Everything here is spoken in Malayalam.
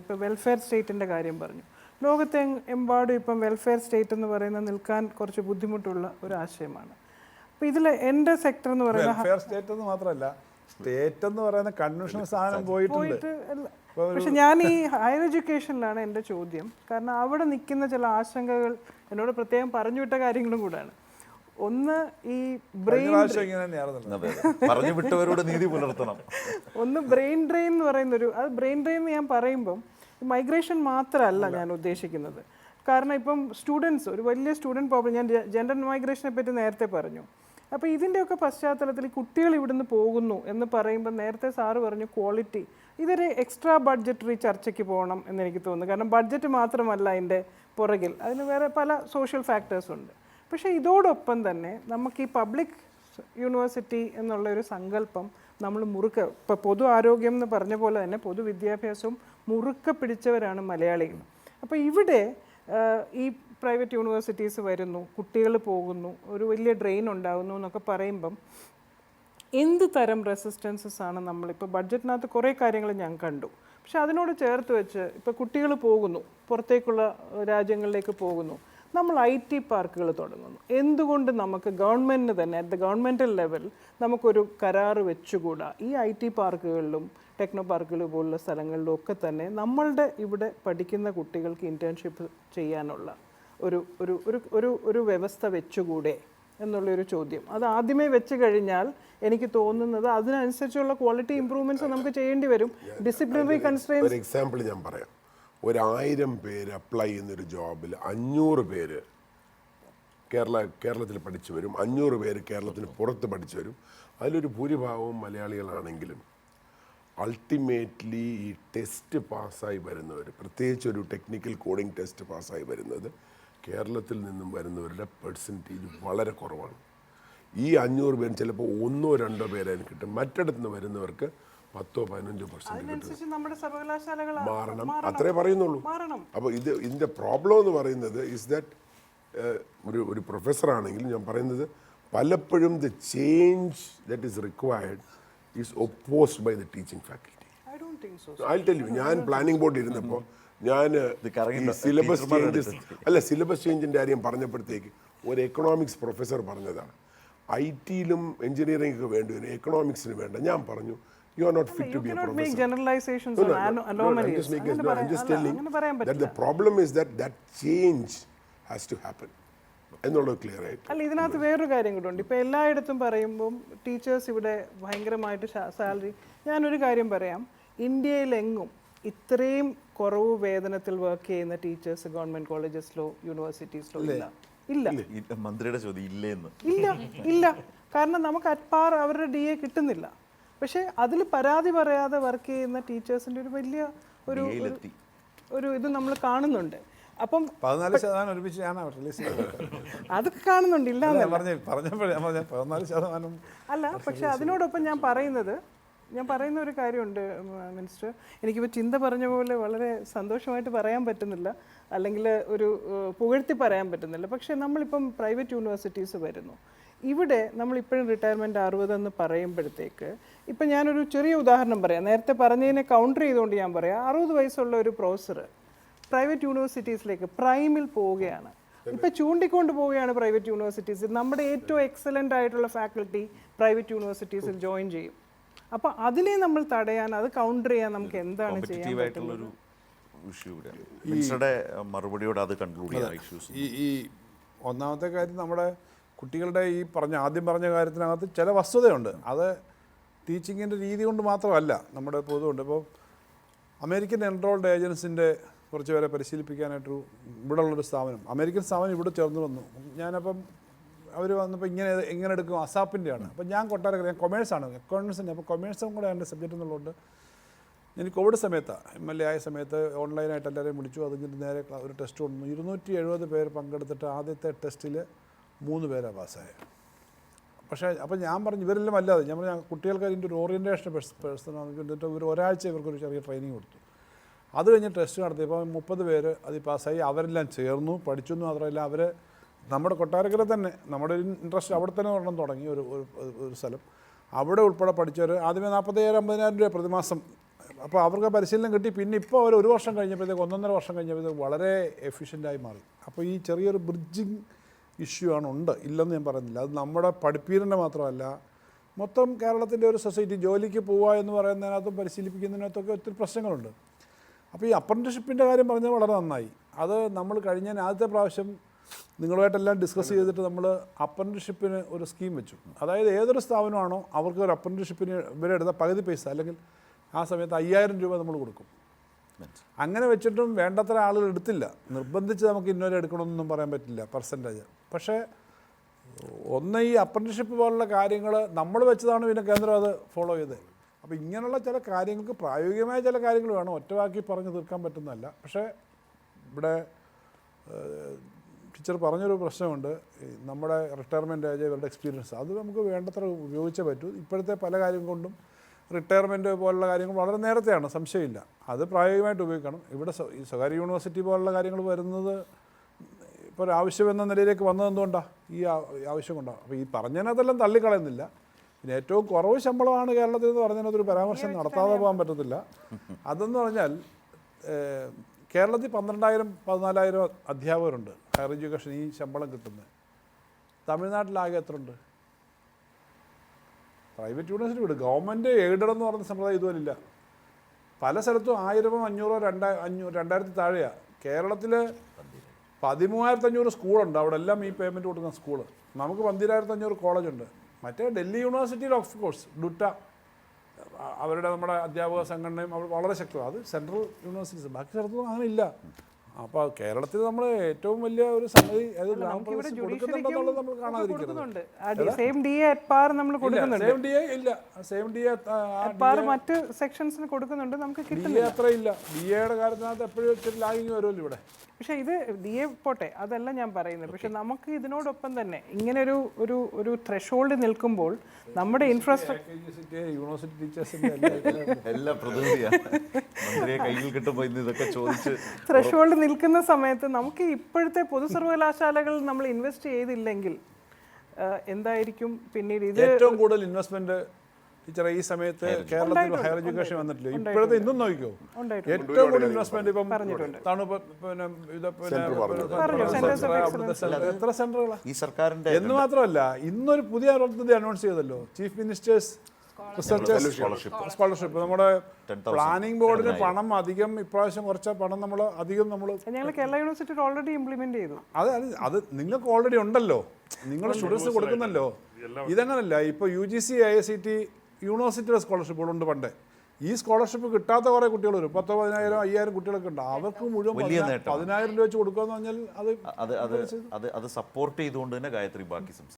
ഇപ്പോൾ വെൽഫെയർ സ്റ്റേറ്റിന്റെ കാര്യം പറഞ്ഞു. ലോകത്തെ എമ്പാടും ഇപ്പം വെൽഫെയർ സ്റ്റേറ്റ് എന്ന് പറയുന്നത് നിൽക്കാൻ കുറച്ച് ബുദ്ധിമുട്ടുള്ള ഒരു ആശയമാണ്. അപ്പോൾ ഇതിൽ എന്റെ സെക്ടർ എന്ന് പറയുന്നത് വെൽഫെയർ സ്റ്റേറ്റ് എന്ന് മാത്രമല്ല സ്റ്റേറ്റ് എന്ന് പറയുന്ന കൺവെൻഷൻ സാധനം പോയിട്ടുണ്ട്. പോയിട്ട് പക്ഷെ ഞാൻ ഈ ഹയർ എഡ്യൂക്കേഷനിലാണ് എന്റെ ചോദ്യം. കാരണം അവിടെ നിൽക്കുന്ന ചില ആശങ്കകൾ എന്നോട് പ്രത്യേകം പറഞ്ഞു വിട്ട കാര്യങ്ങളും കൂടാണ്. ഒന്ന് ഈ ബ്രെയിൻ. പറഞ്ഞു വിട്ടവരോട് നീതി പുലർത്തണം. ഒന്ന് ബ്രെയിൻ ഡ്രെയിൻ എന്ന് പറയുന്നൊരു അത് ബ്രെയിൻ ഡ്രെയിൻ എന്ന് ഞാൻ പറയുമ്പം മൈഗ്രേഷൻ മാത്രമല്ല ഞാൻ ഉദ്ദേശിക്കുന്നത്. കാരണം ഇപ്പം സ്റ്റുഡൻസ് ഒരു വലിയ സ്റ്റുഡന്റ് പ്രോബ്ലം ഞാൻ ജെൻഡർ മൈഗ്രേഷനെ പറ്റി നേരത്തെ പറഞ്ഞു. അപ്പോൾ ഇതിന്റെയൊക്കെ പശ്ചാത്തലത്തിൽ കുട്ടികൾ ഇവിടുന്ന് പോകുന്നു എന്ന് പറയുമ്പോൾ നേരത്തെ സാറ് പറഞ്ഞു ക്വാളിറ്റി. ഇതൊരു എക്സ്ട്രാ ബഡ്ജറ്ററി ചർച്ചയ്ക്ക് പോകണം എന്ന് എനിക്ക് തോന്നുന്നു. കാരണം ബഡ്ജറ്റ് മാത്രമല്ല അതിന്റെ പുറകിൽ. അതിന് വേറെ പല സോഷ്യൽ ഫാക്ടേഴ്സ് ഉണ്ട് പക്ഷേ ഇതോടൊപ്പം തന്നെ നമുക്ക് ഈ പബ്ലിക് യൂണിവേഴ്സിറ്റി എന്നുള്ള ഒരു സങ്കല്പം നമ്മൾ മുറുക്ക ഇപ്പോൾ പൊതു ആരോഗ്യം എന്ന് പറഞ്ഞ പോലെ തന്നെ പൊതുവിദ്യാഭ്യാസവും മുറുക്ക പിടിച്ചവരാണ് മലയാളികൾ. അപ്പോൾ ഇവിടെ ഈ പ്രൈവറ്റ് യൂണിവേഴ്സിറ്റീസ് വരുന്നു കുട്ടികൾ പോകുന്നു ഒരു വലിയ ഡ്രെയിൻ ഉണ്ടാകുന്നു എന്നൊക്കെ പറയുമ്പം എന്ത് തരം റെസിസ്റ്റൻസസ് ആണ് നമ്മളിപ്പോൾ ബഡ്ജറ്റിനകത്ത് കുറേ കാര്യങ്ങൾ ഞാൻ കണ്ടു. പക്ഷെ അതിനോട് ചേർത്ത് വെച്ച് ഇപ്പോൾ കുട്ടികൾ പോകുന്നു പുറത്തേക്കുള്ള രാജ്യങ്ങളിലേക്ക് പോകുന്നു. നമ്മൾ ഐ ടി പാർക്കുകൾ തുടങ്ങുന്നു. എന്തുകൊണ്ട് നമുക്ക് ഗവൺമെന്റിന് തന്നെ അറ്റ് ദ ഗവൺമെന്റൽ ലെവൽ നമുക്കൊരു കരാർ വെച്ചുകൂടാ? ഈ ഐ ടി പാർക്കുകളിലും ടെക്നോ പാർക്കുകൾ പോലുള്ള സ്ഥലങ്ങളിലും ഒക്കെ തന്നെ നമ്മളുടെ ഇവിടെ പഠിക്കുന്ന കുട്ടികൾക്ക് ഇന്റേൺഷിപ്പ് ചെയ്യാനുള്ള ഒരു ഒരു ഒരു ഒരു ഒരു വ്യവസ്ഥ വെച്ചുകൂടെ എന്നുള്ളൊരു ചോദ്യം. അത് ആദ്യമേ വെച്ച് കഴിഞ്ഞാൽ എനിക്ക് തോന്നുന്നത് അതിനനുസരിച്ചുള്ള ക്വാളിറ്റി ഇമ്പ്രൂവ്മെന്റ്സ് നമുക്ക് ചെയ്യേണ്ടി വരും. ഡിസിപ്ലിനറി കൺസ്ട്രെയിൻസ് ഒരു എക്സാമ്പിൾ ഞാൻ പറയാം. ഒരായിരം പേര് അപ്ലൈ ചെയ്യുന്നൊരു ജോബിൽ അഞ്ഞൂറ് പേര് കേരള കേരളത്തിൽ പഠിച്ചു വരും. അഞ്ഞൂറ് പേര് കേരളത്തിന് പുറത്ത് പഠിച്ചു വരും. അതിലൊരു ഭൂരിഭാഗവും മലയാളികളാണെങ്കിലും അൾട്ടിമേറ്റ്ലി ഈ ടെസ്റ്റ് പാസ്സായി വരുന്നവർ പ്രത്യേകിച്ച് ഒരു ടെക്നിക്കൽ കോഡിംഗ് ടെസ്റ്റ് പാസ്സായി വരുന്നത് കേരളത്തിൽ നിന്നും വരുന്നവരുടെ പെർസെന്റേജ് വളരെ കുറവാണ്. ഈ അഞ്ഞൂറ് പേരും ചിലപ്പോൾ ഒന്നോ രണ്ടോ പേരായിരുന്നു കിട്ടും. മറ്റിടത്ത് നിന്ന് വരുന്നവർക്ക് പത്തോ പതിനഞ്ചോ പെർസെന്റ് മാറണം. അത്രേ പറയുന്നുള്ളൂ. അപ്പോൾ ഇത് ഇതിന്റെ പ്രോബ്ലം എന്ന് പറയുന്നത് ഇസ് ദാറ്റ് ഒരു ഒരു പ്രൊഫസർ ആണെങ്കിലും ഞാൻ പറയുന്നത് പലപ്പോഴും the change that is required is opposed by the teaching faculty I don't think so I tell you ഞാൻ പ്ലാനിംഗ് ബോർഡിൽ ഇരുന്നപ്പോൾ ഞാൻ സിലബസ് ചേഞ്ചസ് അല്ല സിലബസ് ചേഞ്ചിന്റെ കാര്യം പറഞ്ഞപ്പോഴത്തേക്ക് ഒരു എക്കണോമിക്സ് പ്രൊഫസർ പറഞ്ഞതാണ്. ഐ ടിയിലും എഞ്ചിനീയറിംഗ് ഒക്കെ വേണ്ടി വരും എക്കണോമിക്സിന് വേണ്ട. ഞാൻ പറഞ്ഞു you fit to be a professor. You cannot make generalizations No, or no, no, no, I'm just making, no, I'm just telling that the problem is that that change has to happen. എന്നുള്ളത് ക്ലിയർ ആയിട്ട് അല്ല ഇതിനകത്ത് വേറൊരു കാര്യം കൂടെ ഉണ്ട്. ഇപ്പോൾ എല്ലായിടത്തും പറയുമ്പോൾ ടീച്ചേഴ്സ് ഇവിടെ ഭയങ്കരമായിട്ട് സാലറി ഞാനൊരു കാര്യം പറയാം. ഇന്ത്യയിലെങ്ങും ഇത്രയും കുറവ് വേതനത്തിൽ വർക്ക് ചെയ്യുന്ന ടീച്ചേഴ്സ് ഗവൺമെന്റ് കോളേജസിലോ യൂണിവേഴ്സിറ്റീസിലോ ഇല്ല. ഇല്ല. മന്ത്രിയുടെ ചോദ്യം ഇല്ല ഇല്ല. കാരണം നമുക്ക് അറ്റ്പാർ അവരുടെ ഡി എ കിട്ടുന്നില്ല. പക്ഷേ അതിൽ പരാതി പറയാതെ വർക്ക് ചെയ്യുന്ന ടീച്ചേഴ്സിന്റെ ഒരു വലിയ ഒരു ഒരു- ഇത് നമ്മൾ കാണുന്നുണ്ട്. അപ്പം പതിനാല് ശതമാനം ഒരുമിച്ച് ഞാൻ റിലീസ് ചെയ്തത്. അതൊക്കെ കാണുന്നുണ്ട് ഇല്ല പറഞ്ഞപ്പോഴേ പതിനാല് ശതമാനം അല്ല പക്ഷെ അതിനോടൊപ്പം ഞാൻ പറയുന്നത് ഞാൻ പറയുന്ന ഒരു കാര്യമുണ്ട് മിനിസ്റ്റർ. എനിക്കിപ്പോൾ ചിന്ത പറഞ്ഞ പോലെ വളരെ സന്തോഷമായിട്ട് പറയാൻ പറ്റുന്നില്ല. അല്ലെങ്കിൽ ഒരു പുകഴ്ത്തി പറയാൻ പറ്റുന്നില്ല. പക്ഷേ നമ്മളിപ്പം പ്രൈവറ്റ് യൂണിവേഴ്സിറ്റീസ് വരുന്നു. ഇവിടെ നമ്മൾ നമ്മളിപ്പോഴും റിട്ടയർമെന്റ് അറുപതെന്ന് പറയുമ്പോഴത്തേക്ക് ഇപ്പം ഞാനൊരു ചെറിയ ഉദാഹരണം പറയാം. നേരത്തെ പറഞ്ഞതിനെ കൗണ്ടർ ചെയ്തുകൊണ്ട് ഞാൻ പറയാം. അറുപത് വയസ്സുള്ള ഒരു പ്രൊഫസർ പ്രൈവറ്റ് യൂണിവേഴ്സിറ്റീസിലേക്ക് പ്രൈമിൽ പോവുകയാണ്. ഇപ്പം ചൂണ്ടിക്കൊണ്ട് പോവുകയാണ് പ്രൈവറ്റ് യൂണിവേഴ്സിറ്റീസിൽ നമ്മുടെ ഏറ്റവും എക്സലന്റ് ആയിട്ടുള്ള ഫാക്കൽറ്റി പ്രൈവറ്റ് യൂണിവേഴ്സിറ്റീസിൽ ജോയിൻ ചെയ്യും. അപ്പോൾ അതിനെ നമ്മൾ തടയാൻ അത് കൗണ്ടർ ചെയ്യാൻ നമുക്ക് എന്താണ് ചെയ്യാൻ മറുപടിയോട് അത് കൺക്ലൂഡ് ചെയ്യാം ഈ ഒന്നാമത്തെ കാര്യം നമ്മുടെ കുട്ടികളുടെ ഈ പറഞ്ഞ ആദ്യം പറഞ്ഞ കാര്യത്തിനകത്ത് ചില വസ്തുതയുണ്ട്. അത് ടീച്ചിങ്ങിന്റെ രീതി കൊണ്ട് മാത്രമല്ല നമ്മുടെ പൊതുവുണ്ട്. ഇപ്പോൾ അമേരിക്കൻ എൻറോൾഡ് ഏജൻസിന്റെ കുറച്ച് പേരെ പരിശീലിപ്പിക്കാനായിട്ടൊരു ഇവിടെ ഉള്ളൊരു സ്ഥാപനം. അമേരിക്കൻ സ്ഥാപനം ഇവിടെ ചേർന്ന് വന്നു. ഞാനപ്പം അവർ വന്നപ്പോൾ ഇങ്ങനെ എങ്ങനെ എടുക്കും. അസാപ്പിന്റെയാണ്. അപ്പം ഞാൻ കൊട്ടാരക്കര ഞാൻ കൊമേഴ്സാണ് അക്കൗണ്ട്സിന്റെ അപ്പോൾ കൊമേഴ്സും കൂടെ എന്റെ സബ്ജക്റ്റ് എന്നുള്ളതുകൊണ്ട് ഞാൻ കോവിഡ് സമയത്താണ് എം എൽ എ ആയ സമയത്ത് ഓൺലൈനായിട്ട് എല്ലാവരെയും വിളിച്ചു. അത് നേരെ ഒരു ടെസ്റ്റ് കൊണ്ടു ഇരുന്നൂറ്റി എഴുപത് പേര് പങ്കെടുത്തിട്ട് ആദ്യത്തെ ടെസ്റ്റിൽ മൂന്ന് പേരാ പാസ്സായത് പക്ഷേ അപ്പം ഞാൻ പറഞ്ഞു ഇവരെല്ലാം അല്ലാതെ ഞാൻ പറഞ്ഞു കുട്ടികൾക്ക് അതിന്റെ ഒരു ഓറിയന്റേഷൻ പേഴ്സൺ എന്നിട്ട് ഒരു ഒരാഴ്ച ഇവർക്കൊരു ചെറിയ ട്രെയിനിങ് കൊടുത്തു. അത് കഴിഞ്ഞ് ടെസ്റ്റ് നടത്തിയപ്പോൾ മുപ്പത് പേര് അതിൽ പാസ്സായി. അവരെല്ലാം ചേർന്നു പഠിച്ചു എന്ന് മാത്രമല്ല അവർ നമ്മുടെ കൊട്ടാരക്കര തന്നെ നമ്മുടെ ഒരു ഇൻട്രസ്റ്റ് അവിടെ തന്നെ ഒരെണ്ണം തുടങ്ങി ഒരു ഒരു സ്ഥലം. അവിടെ ഉൾപ്പെടെ പഠിച്ചവർ ആദ്യമേ നാൽപ്പത്തയ്യായിരം അമ്പതിനായിരം രൂപ പ്രതിമാസം അപ്പോൾ അവർക്ക് പരിശീലനം കിട്ടി. പിന്നെ ഇപ്പോൾ അവർ ഒരു വർഷം കഴിഞ്ഞപ്പോഴത്തേക്ക് ഒന്നൊന്നര വർഷം കഴിഞ്ഞപ്പോഴത്തേക്ക് വളരെ എഫിഷ്യന്റായി മാറി. അപ്പോൾ ഈ ചെറിയൊരു ബ്രിഡ്ജിങ് ഇഷ്യൂ ആണ് ഉണ്ട് ഇല്ലെന്ന് ഞാൻ പറയുന്നില്ല. അത് നമ്മുടെ പഠിപ്പീരന്റെ മാത്രമല്ല. മൊത്തം കേരളത്തിന്റെ ഒരു സൊസൈറ്റി ജോലിക്ക് പോവുക എന്ന് പറയുന്നതിനകത്തും പരിശീലിപ്പിക്കുന്നതിനകത്തൊക്കെ ഒത്തിരി പ്രശ്നങ്ങളുണ്ട്. അപ്പോൾ ഈ അപ്രന്റിഷിപ്പിന്റെ കാര്യം പറഞ്ഞത് വളരെ നന്നായി. അത് നമ്മൾ കഴിഞ്ഞ ആദ്യത്തെ പ്രാവശ്യം നിങ്ങളുമായിട്ടെല്ലാം ഡിസ്കസ് ചെയ്തിട്ട് നമ്മൾ അപ്രന്റിഷിപ്പിന് ഒരു സ്കീം വെച്ചു. അതായത് ഏതൊരു സ്ഥാപനമാണോ അവർക്ക് ഒരു അപ്രന്റിഷിപ്പിന് ഇവരെടുത്ത പകുതി പൈസ അല്ലെങ്കിൽ ആ സമയത്ത് അയ്യായിരം രൂപ നമ്മൾ കൊടുക്കും. അങ്ങനെ വെച്ചിട്ടും വേണ്ടത്ര ആളുകൾ എടുത്തില്ല. നിർബന്ധിച്ച് നമുക്ക് ഇന്നോരെ എടുക്കണമെന്നൊന്നും പറയാൻ പറ്റില്ല പെർസെന്റേജ് പക്ഷേ ഒന്ന് ഈ അപ്രന്റീഷിപ്പ് പോലുള്ള കാര്യങ്ങൾ നമ്മൾ വെച്ചതാണ് പിന്നെ കേന്ദ്രം അത് ഫോളോ ചെയ്തത്. അപ്പോൾ ഇങ്ങനെയുള്ള ചില കാര്യങ്ങൾക്ക് പ്രായോഗികമായ ചില കാര്യങ്ങൾ വേണം. ഒറ്റവാക്കി പറഞ്ഞ് തീർക്കാൻ പറ്റുന്നതല്ല. പക്ഷേ ഇവിടെ ടീച്ചർ പറഞ്ഞൊരു പ്രശ്നമുണ്ട്. നമ്മുടെ റിട്ടയർമെന്റ് ഏജ് ഇവരുടെ എക്സ്പീരിയൻസ് അത് നമുക്ക് വേണ്ടത്ര ഉപയോഗിച്ചേ പറ്റൂ. ഇപ്പോഴത്തെ പല കാര്യം കൊണ്ടും റിട്ടയർമെന്റ് പോലുള്ള കാര്യങ്ങൾ വളരെ നേരത്തെയാണ് സംശയമില്ല. അത് പ്രായോഗികമായിട്ട് ഉപയോഗിക്കണം. ഇവിടെ ഈ സ്വകാര്യ യൂണിവേഴ്സിറ്റി പോലുള്ള കാര്യങ്ങൾ വരുന്നത് ഇപ്പോൾ ഒരു ആവശ്യം എന്ന നിലയിലേക്ക് വന്നതെന്തുകൊണ്ടാണ് ഈ ആവശ്യം കൊണ്ടാണ് അപ്പോൾ ഈ പറഞ്ഞതിനകത്തെല്ലാം തള്ളിക്കളയുന്നില്ല. പിന്നെ ഏറ്റവും കുറവ് ശമ്പളമാണ് കേരളത്തിൽ എന്ന് പറഞ്ഞതിനകത്തൊരു പരാമർശം നടത്താതെ പോകാൻ പറ്റത്തില്ല. അതെന്ന് പറഞ്ഞാൽ കേരളത്തിൽ പന്ത്രണ്ടായിരം പതിനാലായിരം അധ്യാപകരുണ്ട്. ഹയർ എഡ്യൂക്കേഷൻ ഈ ശമ്പളം കിട്ടുന്നത്. തമിഴ്നാട്ടിലാകെ എത്ര ഉണ്ട് പ്രൈവറ്റ് യൂണിവേഴ്സിറ്റി വിട്. ഗവൺമെന്റ് എയ്ഡഡ് എന്ന് പറയുന്ന സമ്പ്രദായം ഇതുപോലില്ല പല സ്ഥലത്തും ആയിരമോ അഞ്ഞൂറോ രണ്ടാ അഞ്ഞൂ രണ്ടായിരത്തി താഴെയാണ് കേരളത്തിൽ പതിമൂവായിരത്തി അഞ്ഞൂറ് സ്കൂളുണ്ട്. അവിടെ എല്ലാം ഈ പേയ്മെന്റ് കൊടുക്കുന്ന സ്കൂൾ നമുക്ക് പന്തിരായിരത്തി അഞ്ഞൂറ് കോളേജുണ്ട്. മറ്റേ ഡൽഹി യൂണിവേഴ്സിറ്റിയിൽ ഓഫ് കോഴ്സ് ഡുറ്റ അവരുടെ നമ്മുടെ അധ്യാപക സംഘടനയും അവർ വളരെ ശക്തമാണ്. അത് സെൻട്രൽ യൂണിവേഴ്സിറ്റീസ് ബാക്കി സ്ഥലത്തൊന്നും അങ്ങനെ ഇല്ല. അപ്പോൾ കേരളത്തിൽ നമ്മൾ ഏറ്റവും വലിയ ഒരു സംഗതി അത് നമുക്കിവിടെ ഗ്രാമപ്രദേശത്ത് കൊടുക്കുന്നുണ്ടെന്നുള്ളത് നമ്മൾ കാണാതിരിക്കരുത് കൊടുക്കുന്നുണ്ട്. സെയിം ഡി അറ്റ് പാർ നമ്മൾ കൊടുക്കുന്നുണ്ട്. സെയിം ഡി ഇല്ല. സെയിം ഡി എ പാർ മറ്റ് സെക്ഷൻസിന് കൊടുക്കുന്നുണ്ട് നമുക്ക് അത്ര ഇല്ല. ഡി എയുടെ കാര്യത്തിനകത്ത് എപ്പോഴും ലാഗിങ് വരുമല്ലോ ഇവിടെ. പക്ഷേ ഇത് ദിയെ പോട്ടെ അതല്ല ഞാൻ പറയുന്നത്. പക്ഷെ നമുക്ക് ഇതിനോടൊപ്പം തന്നെ ഇങ്ങനെ ഒരു ഒരു ഒരു ത്രഷോൾഡ് നിൽക്കുമ്പോൾ നമ്മുടെ ഇൻഫ്രാസ്ട്രക്ചർ യൂണിവേഴ്സിറ്റി ടീച്ചേഴ്സിന്റെ എല്ലാം എല്ലാം പ്രതിനിധിയാണ് മന്ത്രിയെ കയ്യിൽ കിട്ടുമ്പോൾ ഇതൊക്കെ ചോദിച്ച് ത്രഷോൾഡ് നിൽക്കുന്ന സമയത്ത് നമുക്ക് ഇപ്പോഴത്തെ പൊതു സർവകലാശാലകൾ നമ്മൾ ഇൻവെസ്റ്റ് ചെയ്തില്ലെങ്കിൽ എന്തായിരിക്കും? പിന്നീട് ഇത് ഏറ്റവും കൂടുതൽ ഇൻവെസ്റ്റ്മെന്റ് ടീച്ചറെ ഈ സമയത്ത് കേരളത്തിൽ ഹയർ എഡ്യൂക്കേഷൻ വന്നിട്ടില്ല? ഇപ്പോഴത്തെ ഇന്നും നോക്കിക്കോ. ഏറ്റവും കൂടുതൽ ഇൻവെസ്റ്റ്മെന്റ് ഇപ്പം തണുപ്പ് പിന്നെ എത്ര സെന്ററുകളാണ് ഈ സർക്കാരിന്റെ എന്ന് മാത്രമല്ല ഇന്നൊരു പുതിയ പദ്ധതി അനൗൺസ് ചെയ്തല്ലോ. ചീഫ് മിനിസ്റ്റേഴ്സ് റിസർച്ചേഴ്സ് സ്കോളർഷിപ്പ് നമ്മുടെ പ്ലാനിംഗ് ബോർഡിന് പണം അധികം ഇപ്രാവശ്യം കുറച്ച പണം നമ്മൾ അധികം നമ്മൾ ഞങ്ങൾ കേരള യൂണിവേഴ്സിറ്റി ഓൾറെഡി ഇംപ്ലിമെന്റ് ചെയ്തു. അത് അത് അത് നിങ്ങൾക്ക് ഓൾറെഡി ഉണ്ടല്ലോ. നിങ്ങൾ സ്റ്റുഡൻസ് കൊടുക്കുന്നല്ലോ. ഇതങ്ങനല്ല. ഇപ്പോൾ U G C I S C T യൂണിവേഴ്സിറ്റിയുടെ സ്കോളർഷിപ്പുകളുണ്ട് പണ്ട്. ഈ സ്കോളർഷിപ്പ് കിട്ടാത്ത കുറേ കുട്ടികൾ ഒരു പത്തോ പതിനായിരം അയ്യായിരം കുട്ടികളൊക്കെ ഉണ്ട്. അവർക്ക് മുഴുവൻ. പതിനായിരം രൂപ വെച്ച് കൊടുക്കുക എന്ന് പറഞ്ഞാൽ അത് അത് അത് അത് അത് സപ്പോർട്ട് ചെയ്തുകൊണ്ട് തന്നെ ഗായത്രി ബാക്കി സംസാരിക്കും.